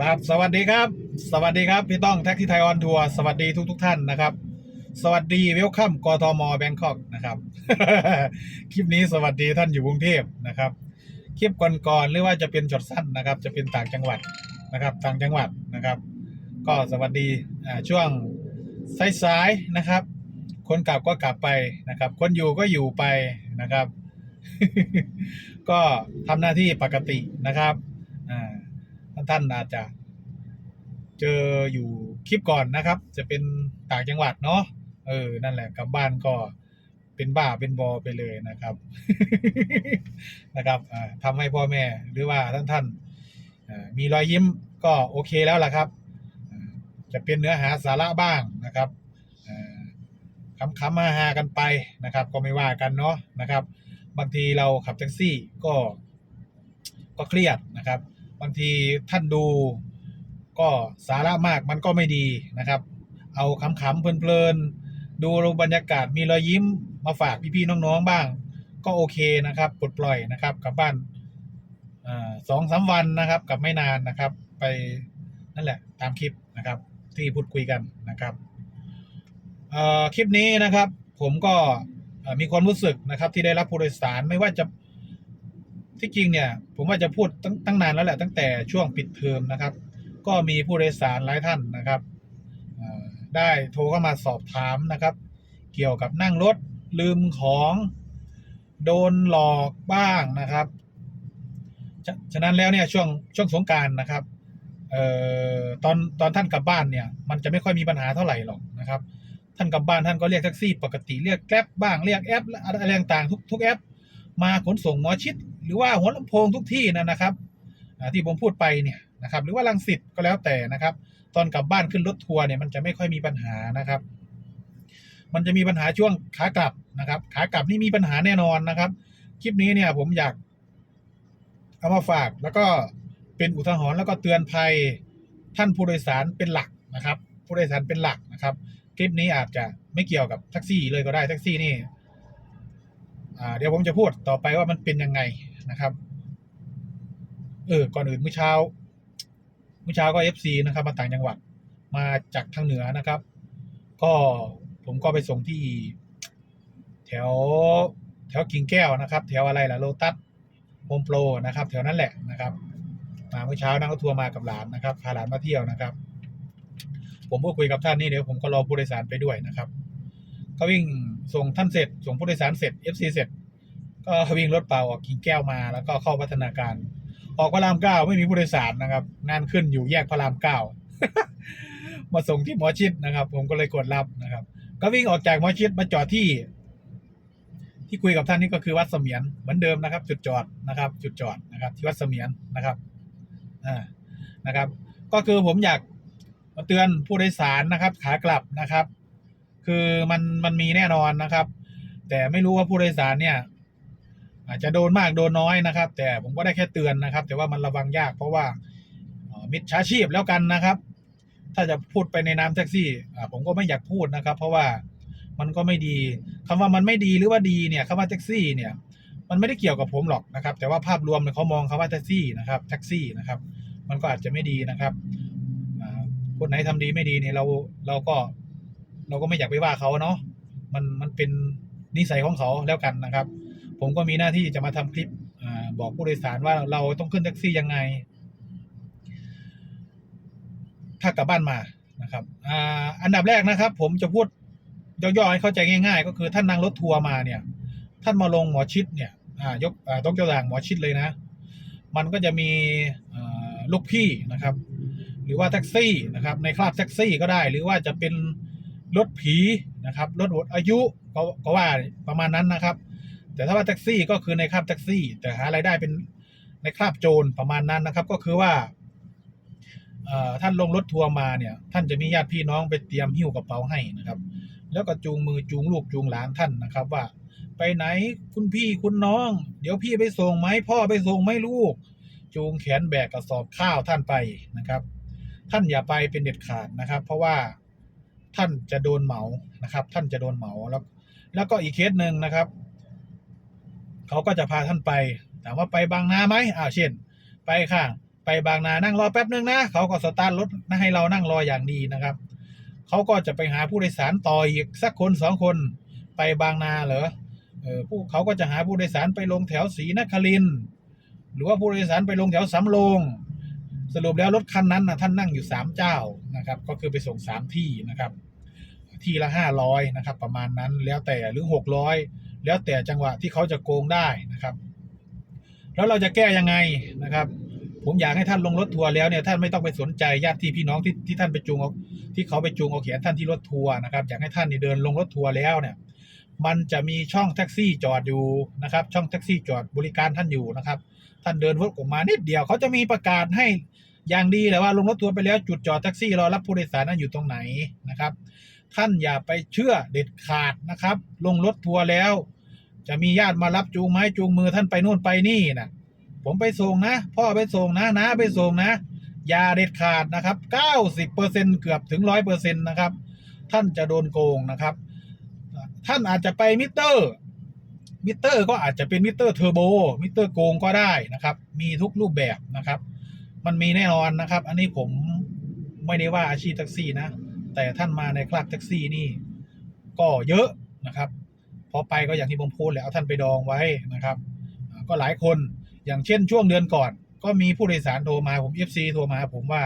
ครับสวัสดีครับ สวัสดีครับ พี่ต้องแท็กซี่ไทยออนทัวร์สวัสดีทุกทุกท่านนะครับ สวัสดีเวลคัมกทมแบงคอกนะครับ คลิปนี้สวัสดีท่านอยู่กรุงเทพนะครับ คลิปก่อนๆหรือว่าจะเป็นช็อตสั้นนะครับ จะเป็นต่างจังหวัดนะครับต่างจังหวัดนะครับ ก็สวัสดีช่วงสายๆนะครับ คนกลับก็กลับไปนะครับ คนอยู่ก็อยู่ไปนะครับ ก็ทำหน้าที่ปกตินะครับ ท่านอาจจะเจออยู่คลิปก่อนนะครับ จะเป็นต่างจังหวัดเนาะเออ นั่นแหละกลับบ้านก็เป็นบ้าเป็นบอไปเลยนะครับ นะครับอ่าทำให้พ่อแม่หรือว่าท่านท่านมีรอยยิ้มก็โอเคแล้วล่ะครับ จะเป็นเนื้อหาสาระบ้างนะครับอ่าคำๆมาหากันไปนะครับ ก็ไม่ว่ากันเนาะนะครับ บางทีเราขับแท็กซี่ก็ก็เครียดนะครับ บางทีท่านดูก็สาระมากมันก็ไม่ดีนะครับ เอาขำๆเพลินๆ ดูบรรยากาศมีรอยยิ้มมาฝากพี่ๆน้องๆบ้าง ก็โอเคนะครับปลดปล่อยนะครับกลับบ้านอาสองสามวันนะครับกลับไม่นานนะครับ ไปนั่นแหละตามคลิปนะครับที่พูดคุยกันนะครับเอ่อคลิปนี้นะครับ ผมก็มีความรู้สึกนะครับที่ได้รับผู้โดยสารไม่ว่าจะ ที่จริงเนี่ยผมว่าจะพูดตั้งตั้งนานแล้วแหละตั้งแต่ช่วงปิดเทอมนะครับ ก็มีผู้โดยสารหลายท่านนะครับได้โทรเข้ามาสอบถามนะครับ เกี่ยวกับนั่งรถลืมของโดนหลอกบ้างนะครับฉะฉะนั้นแล้วเนี่ยช่วงช่วงสงการนะครับเอ่อตอนตอนท่านกลับบ้านเนี่ย มันจะไม่ค่อยมีปัญหาเท่าไหร่หรอกนะครับ ท่านกลับบ้านท่านก็เรียกแท็กซี่ ปกติเรียกแกร็บบ้างเรียกแอปอะไรต่างๆทุกทุกแอป มาขนส่งหมอชิด หรือว่าหัวลำโพงทุกที่นั่นนะครับที่ผมพูดไปเนี่ยนะครับหรือว่าลังสิตก็แล้วแต่นะครับ ตอนกลับบ้านขึ้นรถทัวร์เนี่ยมันจะไม่ค่อยมีปัญหานะครับ มันจะมีปัญหาช่วงขากลับนะครับขากลับนี่มีปัญหาแน่นอนนะครับ คลิปนี้เนี่ยผมอยากเอามาฝากแล้วก็เป็นอุทาหรณ์แล้วก็เตือนภัยท่านผู้โดยสารเป็นหลักนะครับ ผู้โดยสารเป็นหลักนะครับ คลิปนี้อาจจะไม่เกี่ยวกับแท็กซี่เลยก็ได้แท็กซี่นี่ เดี๋ยวผมจะพูดต่อไปว่ามันเป็นยังไงนะครับ เออ ก่อนอื่นเมื่อเช้า เมื่อเช้าก็เอฟซีนะครับ มาต่างจังหวัด มาจากทางเหนือนะครับ ก็ผมก็ไปส่งที่ แถวแถวกิ่งแก้วนะครับ แถวอะไรล่ะโลตัสโฮมโปรนะครับ แถวนั้นแหละนะครับ มาเมื่อเช้านั่งรถทัวร์มากับหลานนะครับ พาหลานมาเที่ยวนะครับ ผมพูดคุยกับท่านนี่เดี๋ยวผมก็รอผู้โดยสารไปด้วยนะครับ ก็วิ่ง ส่งท่านเสร็จ ส่งผู้โดยสารเสร็จ FC เสร็จ ก็วิ่งรถเปล่าออกกิ่งแก้วมาแล้วก็เข้าพัฒนาการ ออกพระรามเก้าไม่มีผู้โดยสารนะครับงานขึ้นอยู่แยกพระรามเก้ามาส่งที่หมอชิดนะครับ ผมก็เลยกดรับนะครับ ก็วิ่งออกจากหมอชิดมาจอดที่ ที่คุยกับท่านนี่ก็คือวัดเสมียนเหมือนเดิมนะครับ จุดจอดนะครับ จุดจอดนะครับ ที่วัดเสมียนนะครับอ่านะครับ ก็คือผมอยากมาเตือนผู้โดยสารนะครับ ขากลับนะครับ คือมันมันมีแน่นอนนะครับ แต่ไม่รู้ว่าผู้โดยสารเนี่ย อาจจะโดนมากโดนน้อยนะครับ แต่ผมก็ได้แค่เตือนนะครับ แต่ว่ามันระวังยากเพราะว่ามิจฉาชีพแล้วกันนะครับ ถ้าจะพูดไปในนามแท็กซี่ผมก็ไม่อยากพูดนะครับ เพราะว่ามันก็ไม่ดีคำว่ามันไม่ดีหรือว่าดีเนี่ยคำว่าแท็กซี่เนี่ย มันไม่ได้เกี่ยวกับผมหรอกนะครับ แต่ว่าภาพรวมเนี่ยเขามองคำว่าแท็กซี่นะครับแท็กซี่นะครับ มันก็อาจจะไม่ดีนะครับคนไหนทำดีไม่ดีเนี่ยเราเราก็ เราก็ไม่อยากไปว่าเขาเนาะมันมันเป็นนิสัยของเขาแล้วกันนะครับ ผมก็มีหน้าที่จะมาทำคลิปอาบอกผู้โดยสารว่าเราต้องขึ้นแท็กซี่ยังไง ถ้ากลับบ้านมานะครับอ่าอันดับแรกนะครับ ผมจะพูดย่อๆให้เข้าใจง่ายๆ ก็คือท่านนั่งรถทัวร์มาเนี่ย ท่านมาลงหมอชิดเนี่ยอ่ายกอ่าต้องเจ้าอย่างหมอชิดเลยนะ มันก็จะมีอ่าลูกพี่นะครับ หรือว่าแท็กซี่นะครับ ในคราบแท็กซี่ก็ได้ หรือว่าจะเป็น รถผีนะครับรถหมดอายุก็ก็ว่าประมาณนั้นนะครับ แต่ถ้าว่าแท็กซี่ก็คือในคราบแท็กซี่ แต่หารายได้เป็นในคราบโจรประมาณนั้นนะครับ ก็คือว่าท่านลงรถทัวร์มาเนี่ย ท่านจะมีญาติพี่น้องไปเตรียมหิ้วกระเป๋าให้นะครับ แล้วก็จูงมือจูงลูกจูงหลานท่านนะครับ ว่า ไปไหนคุณพี่คุณน้อง เดี๋ยวพี่ไปส่งไหมพ่อไปส่งไหมลูก จูงแขนแบกกระสอบข้าวท่านไปนะครับ ท่านอย่าไปเป็นเด็ดขาดนะครับ เพราะว่า ท่านจะโดนเหมานะครับ ท่านจะโดนเหมาแล้ว แล้วก็อีกเคสหนึ่งนะครับเขาก็จะพาท่านไปถามว่าไปบางนาไหมอ้าวเช่น ไปค่ะ ไปบางนานั่งรอแป๊บนึงนะเขาก็สตาร์ทรถให้เรานั่งรออย่างดีนะครับเขาก็จะไปหาผู้โดยสารต่ออีกสักคนสองคนไปบางนาเหรอเออผู้เขาก็จะหาผู้โดยสารไปลงแถวศรีนครินหรือว่าผู้โดยสารไปลงแถวสำโรงสรุปแล้วรถคันนั้นนะท่านนั่งอยู่สามเจ้านะครับ ก็คือไปส่งสามที่นะครับ ที่ละห้าร้อยนะครับ ประมาณนั้นแล้วแต่หรือหกร้อยแล้วแต่จังหวะที่เขาจะโกงได้นะครับ แล้วเราจะแก้ยังไงนะครับ ผมอยากให้ท่านลงรถทัวร์แล้วเนี่ยท่านไม่ต้องไปสนใจญาติพี่น้องที่ที่ท่านไปจูงเอาที่เขาไปจูงเอาแขนท่านที่รถทัวร์นะครับ อยากให้ท่านนี่เดินลงรถทัวร์แล้วเนี่ย มันจะมีช่องแท็กซี่จอดอยู่นะครับ ช่องแท็กซี่จอดบริการท่านอยู่นะครับ ท่านเดินรถออกมานิดเดียวเขาจะมีประกาศให้อย่างดีเลยว่าลงรถทัวร์ไปแล้วจุดจอดแท็กซี่รอรับผู้โดยสารนั้นอยู่ตรงไหนนะครับ ท่านอย่าไปเชื่อเด็ดขาดนะครับ ลงรถทัวร์แล้ว จะมีญาติมารับจูงไม้จูงมือท่านไปนู่นไปนี่นะผมไปส่งนะ พ่อไปส่งนะน้าไปส่งนะ อย่าเด็ดขาดนะครับ 90เปอร์เซ็นเกือบถึงร้อยเปอร์เซ็นนะครับ ท่านจะโดนโกงนะครับ ท่านอาจจะไปมิเตอร์มิเตอร์ก็อาจจะเป็นมิเตอร์เทอร์โบมิเตอร์โกงก็ได้นะครับ มีทุกรูปแบบนะครับ มันมีแน่นอนนะครับ อันนี้ผมไม่ได้ว่าอาชีพแท็กซี่นะ แต่ท่านมาในคลาสแท็กซี่นี่ก็เยอะนะครับพอไปก็อย่างที่ผมพูดแหละเอาท่านไปดองไว้นะครับ ก็หลายคนอย่างเช่นช่วงเดือนก่อน ก็มีผู้โดยสารโทรมาผม FC โทรมาผมว่า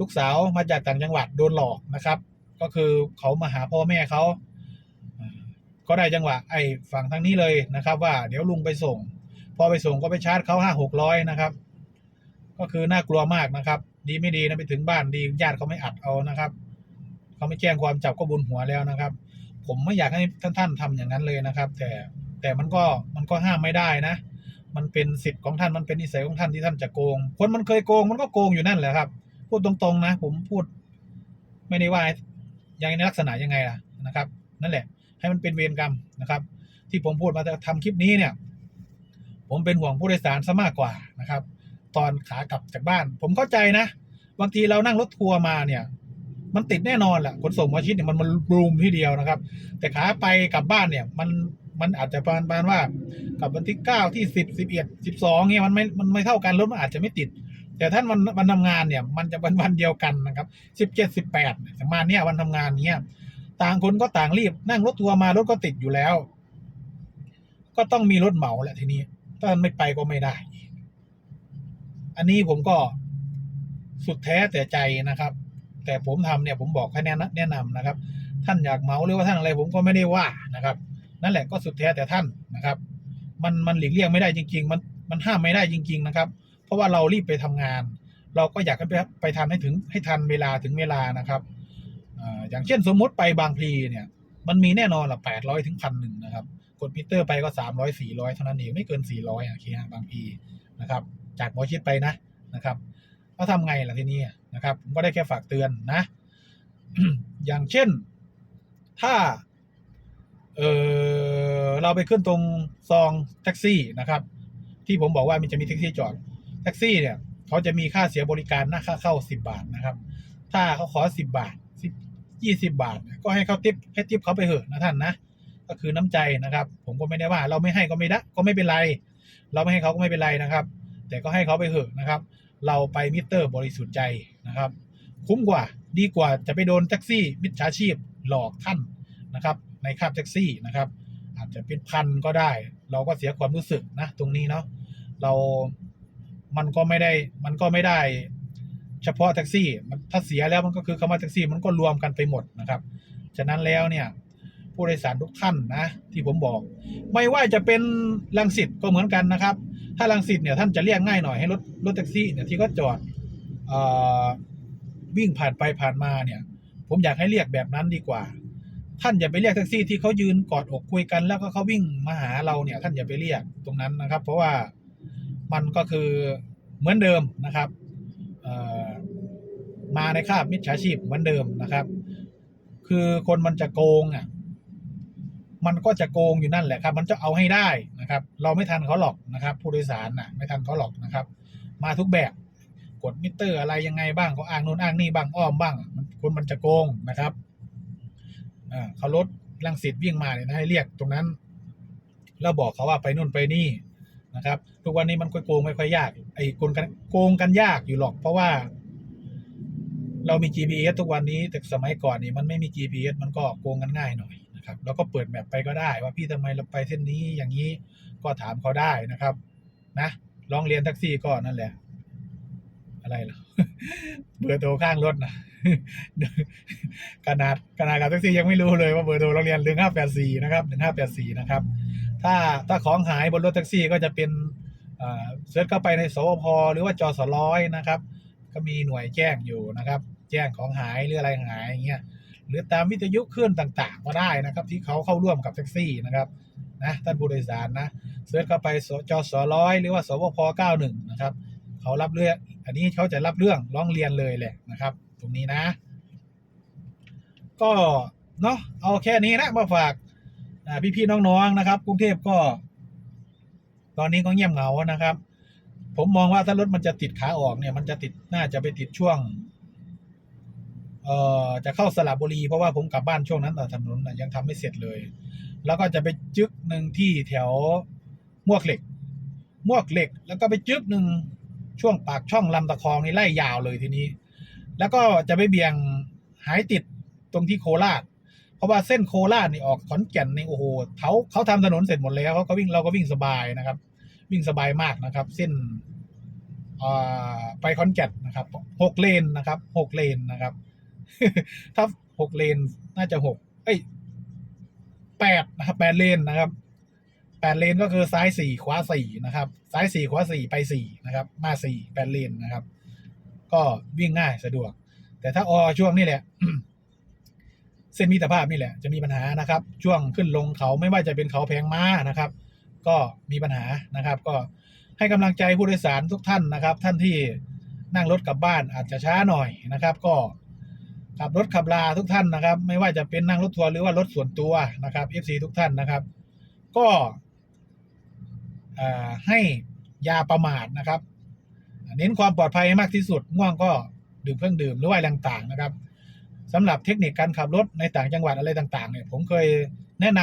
ลูกสาวมาจากต่างจังหวัดโดนหลอกนะครับ ก็คือเขามาหาพ่อแม่เขาอ่าก็ได้จังหวะไอ้ฝั่งทางนี้เลยนะครับ ว่าเดี๋ยวลุงไปส่ง พอไปส่งก็ไปชาร์จเขาห้าหกร้อยนะครับ ก็คือน่ากลัวมากนะครับ ดีไม่ดีนะไปถึงบ้านดีญาติเขาไม่อัดเอานะครับเขาไม่แจ้งความจับก็บุญหัวแล้วนะครับ ผมไม่อยากให้ท่านท่านทำอย่างนั้นเลยนะครับ แต่แต่มันก็มันก็ห้ามไม่ได้นะ มันเป็นสิทธิ์ของท่านมันเป็นนิสัยของท่านที่ท่านจะโกง คนมันเคยโกงมันก็โกงอยู่นั่นแหละครับ พูดตรงๆนะ ผมพูดไม่ได้ว่าอย่างในลักษณะยังไงล่ะนะครับ นั่นแหละ ให้มันเป็นเวรกรรมนะครับ ที่ผมพูดมาจะทำคลิปนี้เนี่ย ผมเป็นห่วงผู้โดยสารซะมากกว่านะครับ ตอนขากลับจากบ้าน ผมเข้าใจนะ บางทีเรานั่งรถทัวร์มาเนี่ย มันติดแน่นอนแหละขนส่งมอชิดเนี่ยมันมันบูมที่เดียวนะครับ แต่ขาไปกลับบ้านเนี่ยมันมันอาจจะประมาณว่ากลับวันที่เก้าที่สิบสิบเอ็ดสิบสองเนี่ยมันไม่มันไม่เท่ากันรถมันอาจจะไม่ติด แต่ท่านวันวันทำงานเนี่ย มันจะวันวันเดียวกันนะครับสิบเจ็ดสิบแปดประมาณเนี้ยวันทำงานเนี้ยต่างคนก็ต่างรีบนั่งรถทัวร์มารถก็ติดอยู่แล้ว ก็ต้องมีรถเหมาแหละทีนี้ถ้าไม่ไปก็ไม่ได้ อันนี้ผมก็สุดแท้แต่ใจนะครับ แต่ผมทำเนี่ยผมบอกให้แนะนำแนะนำนะครับ ท่านอยากเมาหรือว่าท่านอะไรผมก็ไม่ได้ว่านะครับ นั่นแหละก็สุดแท้แต่ท่านนะครับ มันมันหลีกเลี่ยงไม่ได้จริง ๆ มันมันห้ามไม่ได้จริง ๆนะครับ เพราะว่าเรารีบไปทำงาน เราก็อยากให้ไปไปทันให้ถึงให้ทันเวลาถึงเวลานะครับอ่าอย่างเช่นสมมุติไปบางพลีเนี่ย มันมีแน่นอนละแปดร้อยถึงพันหนึ่งนะครับ กดมิเตอร์ไปก็สามร้อยสี่ร้อยเท่านั้นเองไม่เกินสี่ร้อยอะเคฮะบางพีนะครับ จากหมอชิดไปนะนะครับเขาทำไงล่ะทีนี้นะครับ ผมก็ได้แค่ฝากเตือนนะ อย่างเช่น ถ้า เออเราไปขึ้นตรงซองแท็กซี่นะครับ ที่ผมบอกว่ามันจะมีแท็กซี่จอดแท็กซี่เนี่ยเขาจะมีค่าเสียบริการหน้าค่าเข้าสิบาทนะครับ ถ้าเขาขอสิบบาทสิบยี่สิบาท ก็ให้เขาติปให้ติปเขาไปเถอะนะท่านนะก็คือน้ำใจนะครับ ผมก็ไม่ได้ว่า เราไม่ให้ก็ไม่ได้ก็ไม่เป็นไร เราไม่ให้เขาก็ไม่เป็นไรนะครับ แต่ก็ให้เขาไปเถอะนะครับ เราไปมิเตอร์บริสุทธิ์ใจนะครับ คุ้มกว่าดีกว่าจะไปโดนแท็กซี่มิจฉาชีพหลอกท่านนะครับ ในค่าแท็กซี่นะครับ อาจจะเป็นพันก็ได้ เราก็เสียความรู้สึกนะตรงนี้เนาะเรา มันก็ไม่ได้ มันก็ไม่ได้ เฉพาะแท็กซี่ มันถ้าเสียแล้วมันก็คือคำว่าแท็กซี่ มันก็รวมกันไปหมดนะครับ ฉะนั้นแล้วเนี่ยผู้โดยสารทุกท่านนะที่ผมบอก ไม่ว่าจะเป็นลังสิตก็เหมือนกันนะครับ ถ้าลังสิตเนี่ยท่านจะเรียกง่ายหน่อยให้รถรถแท็กซี่เนี่ยที่เขาจอดอวิ่งผ่านไปผ่านมาเนี่ย ผมอยากให้เรียกแบบนั้นดีกว่า ท่านอย่าไปเรียกแท็กซี่ที่เขายืนกอดอกคุยกัน แล้วก็เขาวิ่งมาหาเราเนี่ย ท่านอย่าไปเรียกตรงนั้นนะครับ เพราะว่ามันก็คือเหมือนเดิมนะครับมาในคาบมิจฉาชีพเหมือนเดิมนะครับ คือคนมันจะโกงอะมันก็จะโกงอยู่นั่นแหละครับ มันจะเอาให้ได้ นะครับ เราไม่ทันเขาหรอกนะครับ ผู้โดยสารน่ะไม่ทันเขาหรอกนะครับ มาทุกแบบกดมิเตอร์อะไรยังไงบ้างเขาอ้างนู่นอ้างนี่บ้างอ้อมบ้างคนมันจะโกงนะครับเขารถลังสิตวิ่งมาเนี่ยให้เรียกตรงนั้น แล้วบอกเขาว่าไปนู่นไปนี่นะครับ ทุกวันนี้มันค่อยโกงไม่ค่อยยาก ไอ้กงกันโกงกันยากอยู่หรอก เพราะว่า เรามี GPS ทุกวันนี้แต่สมัยก่อนนี่มันไม่มี GPS มันก็โกงกันง่ายหน่อย นะครับแล้วก็เปิดแมปไปก็ได้ว่าพี่ทำไมเราไปเส้นนี้อย่างนี้ก็ถามเขาได้นะครับ นะลองเรียนแท็กซี่ก็นั่นแหละ อะไรเหรอเบอร์โทรข้างรถนะขนาดขนาดกับแท็กซี่ยังไม่รู้เลยว่าเบอร์โทรโรงเรียนหนึ่งห้าแปดสี่นะครับหนึ่งห้าแปดสี่นะครับ ถ้าถ้าของหายบนรถแท็กซี่ก็จะเป็นเอ่อเซิร์ชเข้าไปในสวพหรือว่าจอสร้อยนะครับ ก็มีหน่วยแจ้งอยู่นะครับ แจ้งของหายหรืออะไรหายอย่างเงี้ย หรือตามวิทยุคลื่นต่างๆ ก็ได้นะครับ ที่เขาเข้าร่วมกับแท็กซี่นะครับนะท่านผู้โดยสารนะเซิร์ชเข้าไปสจสร้อยหรือว่าสวพเก้าหนึ่งนะครับเขารับเรื่อง อันนี้เขาจะรับเรื่องร้องเรียนเลยแหละนะครับ ตรงนี้นะ ก็เนาะเอาแค่นี้นะมาฝากอ่พี่ๆน้องๆนะครับ กรุงเทพก็ ตอนนี้ก็เงียบเหงานะครับ ผมมองว่าถ้ารถมันจะติดขาออกเนี่ย มันจะติดน่าจะไปติดช่วง เอ่อจะเข้าสระบุรีเพราะว่าผมกลับบ้านช่วงนั้นต่ถนนยังทำไม่เสร็จเลย แล้วก็จะไปจึกหนึ่งที่แถวมวกเหล็ก มวกเหล็ก แล้วก็ไปจึกหนึ่งช่วงปากช่องลำตะคองนี่ไล่ยาวเลยทีนี้ แล้วก็จะไปเบี่ยงหายติดตรงที่โคราช เพราะว่าเส้นโคราชนี่ออกขอนแก่นนี่โอ้โหเขาเขาทำถนนเสร็จหมดแล้วเขาก็วิ่งเราก็วิ่งสบายนะครับ วิ่งสบายมากนะครับ เส้นอ่าไปขอนแก่นนะครับหกเลนนะครับหกเลนนะครับ ถ้าหกเลนน่าจะหกเอ้ยแปดนะครับแปดเลนนะครับแปดเลนก็คือซ้ายสี่ขวาสี่นะครับซ้ายสี่ขวาสี่ไปสี่นะครับ มาสี่แปดเลนนะครับ ก็วิ่งง่ายสะดวก แต่ถ้าออช่วงนี้แหละเส้นมิตรภาพนี่แหละจะมีปัญหานะครับ ช่วงขึ้นลงเขาไม่ว่าจะเป็นเขาแพงม้านะครับ ก็มีปัญหานะครับ ก็ให้กำลังใจผู้โดยสารทุกท่านนะครับ ท่านที่นั่งรถกลับบ้านอาจจะช้าหน่อยนะครับ ก็ ขับรถขับลาทุกท่านนะครับ ไม่ว่าจะเป็นนั่งรถทัวร์หรือว่ารถส่วนตัวนะครับ FC ทุกท่านนะครับ ก็ให้ยาประมาทนะครับ เน้นความปลอดภัยให้มากที่สุดง่วงก็ดื่มเครื่องดื่มหรือว่าอะไรต่างๆนะครับสำหรับเทคนิคการขับรถในต่างจังหวัดอะไรต่างๆเนี่ยผมเคยแนะน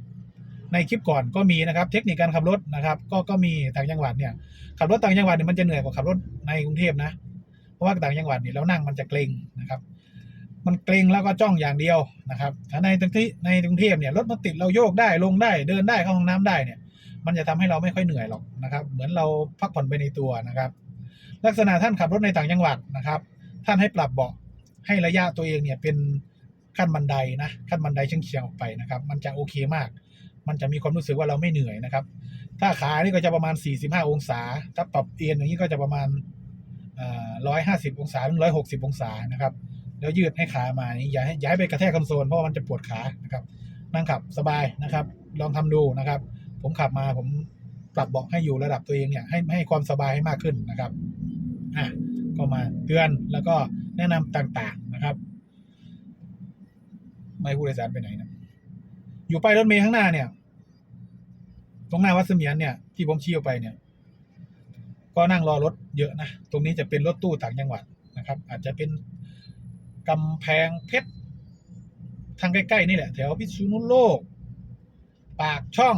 ำในคลิปก่อนก็มีนะครับ เทคนิคการขับรถนะครับ ก็ก็มีต่างจังหวัดเนี่ยขับรถต่างจังหวัดเนี่ยมันจะเหนื่อยกว่าขับรถในกรุงเทพนะเพราะว่าต่างจังหวัดเนี่ยเรานั่งมันจะเกรงนะครับ มันเกรงแล้วก็จ้องอย่างเดียวนะครับถ้าในตรงที่ในกรุงเทพเนี่ยรถมันติดเราโยกได้ลงได้เดินได้เข้าห้องน้ำได้เนี่ย มันจะทำให้เราไม่ค่อยเหนื่อยหรอกนะครับ เหมือนเราพักผ่อนไปในตัวนะครับ ลักษณะท่านขับรถในต่างจังหวัดนะครับ ท่านให้ปรับเบาะให้ระยะตัวเองเนี่ยเป็นขั้นบันไดนะขั้นบันไดเฉียงๆออกไปนะครับ มันจะโอเคมาก มันจะมีความรู้สึกว่าเราไม่เหนื่อยนะครับ ถ้าขานี่ก็จะประมาณ 45 องศา ถ้าปรับเอียงอย่างนี้ก็จะประมาณร้อยห้าสิบองศาถึงร้อยหกสิบองศานะครับ แล้วยืดให้ขามานี่อย่าให้ย่าให้ไปกระแทกคอนโซลเพราะว่ามันจะปวดขานะครับ นั่งขับสบายนะครับ ลองทำดูนะครับ ผมขับมาผมปรับเบาะให้อยู่ระดับตัวเองเนี่ยให้ให้ความสบายให้มากขึ้นนะครับอะก็มาเตือนแล้วก็แนะนำต่างๆนะครับ ไม่ผู้โดยสารไปไหนนะอยู่ไปรถเมล์ข้างหน้าเนี่ย ตรงหน้าวัดเสมียนเนี่ย ที่ผมชี้ออกไปเนี่ย ก็นั่งรอรถเยอะนะ ตรงนี้จะเป็นรถตู้ต่างจังหวัดนะครับ อาจจะเป็น กำแพงเพชรทางใกล้ ๆ นี่แหละ แถวพิษณุโลก ปากช่อง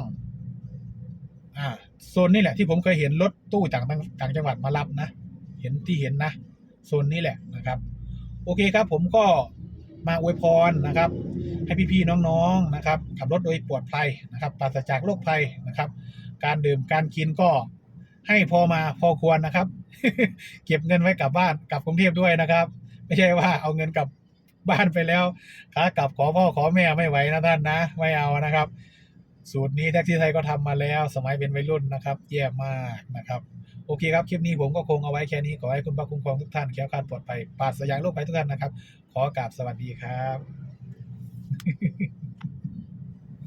อ่าโซนนี่แหละที่ผมเคยเห็นรถตู้ต่างต่างจังหวัดมารับนะ เห็นที่เห็นนะโซนนี้แหละนะครับ โอเคครับ ผมก็มาอวยพรนะครับ ให้พี่ๆน้องๆนะครับ ขับรถโดยปลอดภัยนะครับปราศจากโรคภัยนะครับ การดื่มการกินก็ให้พอมาพอควรนะครับ เก็บเงินไว้กลับบ้านกลับกรุงเทพด้วยนะครับ ไม่ใช่ว่าเอาเงินกลับบ้านไปแล้วขากลับขอพ่อขอแม่ไม่ไหวนะท่านนะ ไม่เอานะครับ สูตรนี้แท็กซี่ไทยก็ทำมาแล้ว สมัยเป็นวัยรุ่นนะครับแย่มากนะครับ โอเคครับ คลิปนี้ผมก็คงเอาไว้แค่นี้ ขอให้คุณพระคุ้มครองทุกท่านแคล้วคลาปลอดภัยปราศจากโรคภัยทุกท่านนะครับ ขอกราบสวัสดีครับ